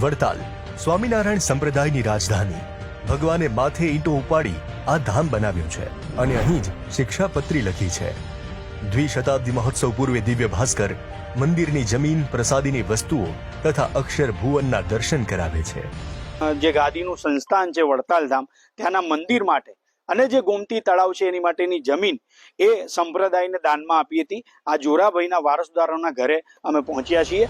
વડતાલ. સ્વામિનારાયણ સંપ્રદાયની રાજધાની. ભગવાને માથે ઈંટો ઉપાડી આ ધામ બનાવ્યું છે અને અહીં જ શિક્ષાપત્રી લખી છે. દ્વિશતાબ્દી મહોત્સવ પૂર્વે દિવ્ય ભાસ્કર મંદિરની જમીન, પ્રસાદીની વસ્તુઓ તથા અક્ષર ભુવનના દર્શન કરાવે છે. જે ગાદીનું સંસ્થાન છે વડતાલ ધામ, ત્યાંના મંદિર માટે અને જે ગોમતી તળાવ છે એની માટેની જમીન એ સંપ્રદાયને દાનમાં આપી હતી. આ જોરાભાઈના વારસદારોના ઘરે અમે પહોંચ્યા છીએ.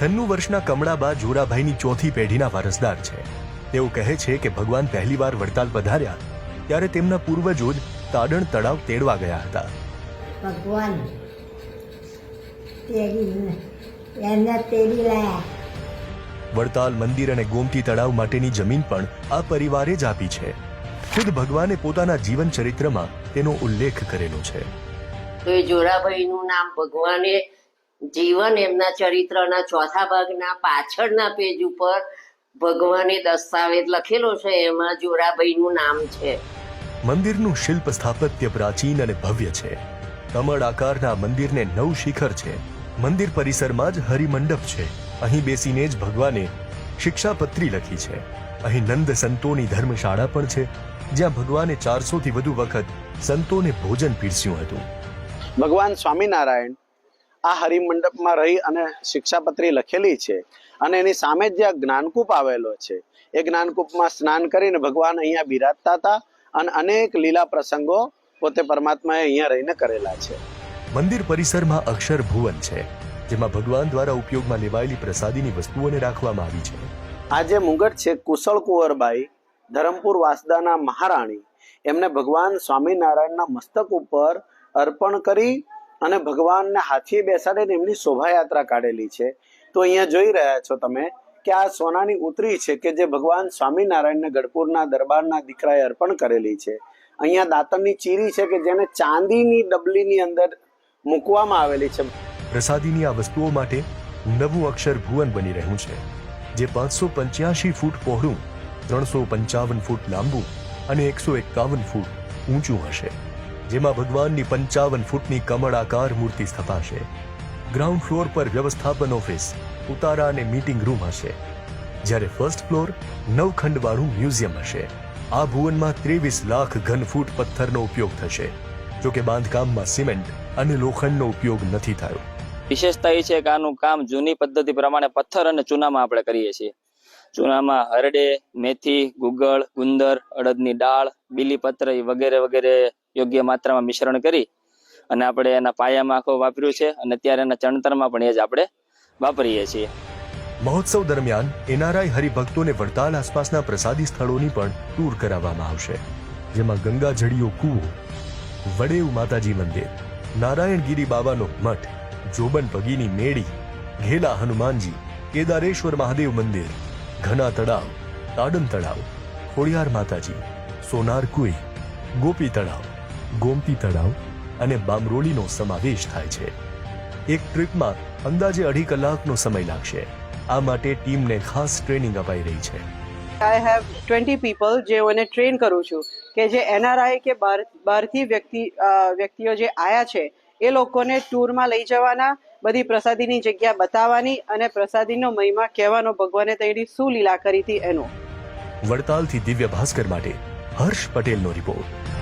છન્નું વર્ષના કમળાબા જોરાભાઈની ચોથી પેઢીના વારસદાર છે. તેઓ કહે છે કે ભગવાન પહેલીવાર વડતાલ પધાર્યા ત્યારે તેમના પૂર્વજો જ તાડણ તળાવ તેડવા ગયા હતા. ભગવાન વડતાલ મંદિર અને ગોમતી તળાવ માટેની જમીન પણ આ પરિવારે જ આપી છે. ખુદ ભગવાને પોતાના જીવન ચરિત્રમાં તેનો ઉલ્લેખ કરેલો છે. તો એ જોરાભાઈનું નામ ભગવાને જીવન એમના ચરિત્રના ચોથા ભાગના પાછળના પેજ ઉપર ભગવાને દસ્તાવેજ લખેલો છે એમાં જોરાભાઈનું નામ છે. મંદિરનું શિલ્પ સ્થાપત્ય પ્રાચીન અને ભવ્ય છે. કમળ આકારના મંદિરને નવ શિખર છે. મંદિર પરિસરમાં જ હરિમંડપ છે. અહીં બેસીને જ ભગવાને શિક્ષાપત્રી લખી છે. અહીં નંદ સંતોની ધર્મશાળા પણ છે જ્યાં ભગવાને ચારસોથી વધુ વખત સંતોને ભોજન પીરસ્યું હતું. ભગવાન સ્વામિનારાયણ આ હરિમંડપમાં રહી અને શિક્ષાપત્રી લખેલી છે અને એની સામે જ આ જ્ઞાનકૂપ આવેલો છે એ જ્ઞાનકૂપમાં સ્નાન કરીને ભગવાન અહીંયા બિરાજતા હતા અને અનેક લીલા પ્રસંગો પોતે પરમાત્માએ અહીંયા રહીને કરેલા છે. મંદિર પરિસરમાં અક્ષર ભુવન છે જેમાં ભગવાન દ્વારા ઉપયોગમાં લેવાયેલી પ્રસાદીની વસ્તુઓને રાખવામાં આવી છે. આ જે મુગટ છે કુશળ કુંવરબાઈ ધરમપુર વાસદાના મહારાણી એમને ભગવાન સ્વામિનારાયણના મસ્તક ઉપર અર્પણ કરી અને ભગવાનને હાથીએ બેસાડીને એમની શોભાયાત્રા કાઢેલી છે. તો અહીંયા જોઈ રહ્યા છો તમે કે આ સોનાની ઉતરી છે કે જે ભગવાન સ્વામિનારાયણને ગઢપુરના દરબારના દીકરાએ અર્પણ કરેલી છે. અહીંયા દાંતણની ચીરી છે કે જેને ચાંદીની ડબલીની અંદર મૂકવામાં આવેલી છે. પ્રસાદીની આ વસ્તુઓ માટે નવું અક્ષર ભુવન બની રહ્યું છે, જે પાંચસો પંચ્યાસી ફૂટ પહોળું, ત્રણસો પંચાવન ફૂટ લાંબુ અને એકસો એકાવન ફૂટ ઊંચું હશે. જેમાં ભગવાનની પંચાવન ફૂટની કમળ આકાર મૂર્તિ સ્થપાશે. ગ્રાઉન્ડ ફ્લોર પર વ્યવસ્થાપન ઓફિસ, ઉતારા અને મીટિંગ રૂમ હશે. જ્યારે ફર્સ્ટ ફ્લોર, નવખંડવાળું મ્યુઝિયમ હશે. આ ભુવનમાં ત્રેવીસ લાખ ઘન ફૂટ પથ્થરનો ઉપયોગ થશે. જો કે બાંધકામમાં સિમેન્ટ અને લોખંડનો ઉપયોગ નથી થયો. વિશેષતા એ છે કે આનું કામ જૂની પદ્ધતિ પ્રમાણે પથ્થર અને ચૂનામાં આપણે કરીએ છીએ. ચૂનામાં હરડે, મેથી, ગુગળ, ગુંદર, અડદની દાળ, બીલીપત્ર એ વગેરે વગેરે યોગ્ય માત્રામાં મિશ્રણ કરી અને આપણે એના પાયામાં આખો વાપર્યું છે અને અત્યારે એના ચણતરમાં પણ એ જ આપણે વાપરીએ છીએ. મહોત્સવ દરમિયાન એનઆરઆઈ હરિભક્તોને વડતાલ આસપાસના પ્રસાદી સ્થળોની પણ ટૂર કરાવવામાં આવશે, જેમાં ગંગાજળીયો કૂવો, વડેવ માતાજી મંદિર, નારાયણગીરી બાબાનો મઠ, જોબન પગીની મેળી, ઘેલા હનુમાનજી, કેદારેશ્વર મહાદેવ મંદિર, ઘના તળાવ, તાડન તળાવ, ખોડિયાર માતાજી, સોનાર કુઈ, ગોપી તળાવ ગોમતી તળાવ અને બામરોલીનો સમાવેશ થાય છે. એક ટ્રીપમાં અંદાજે અઢી કલાકનો સમય લાગશે. આ માટે ટીમને ખાસ ટ્રેનિંગ અપાઈ રહી છે. આઈ હેવ ટ્વેન્ટી પીપલ જેઓને ટ્રેન કરું છું કે જે એનઆરઆઈ કે બહાર બહારથી વ્યક્તિ વ્યક્તિઓ જે આયા છે એ લોકોને ટૂરમાં લઈ જવાના બધી પ્રસાદીની જગ્યા બતાવવાની અને પ્રસાદીનો મહિમા કહેવાનો ભગવાને તેની શું લીલા કરી હતી એનો. વડતાલથી દિવ્ય ભાસ્કર માટે હર્ષ પટેલનો રિપોર્ટ.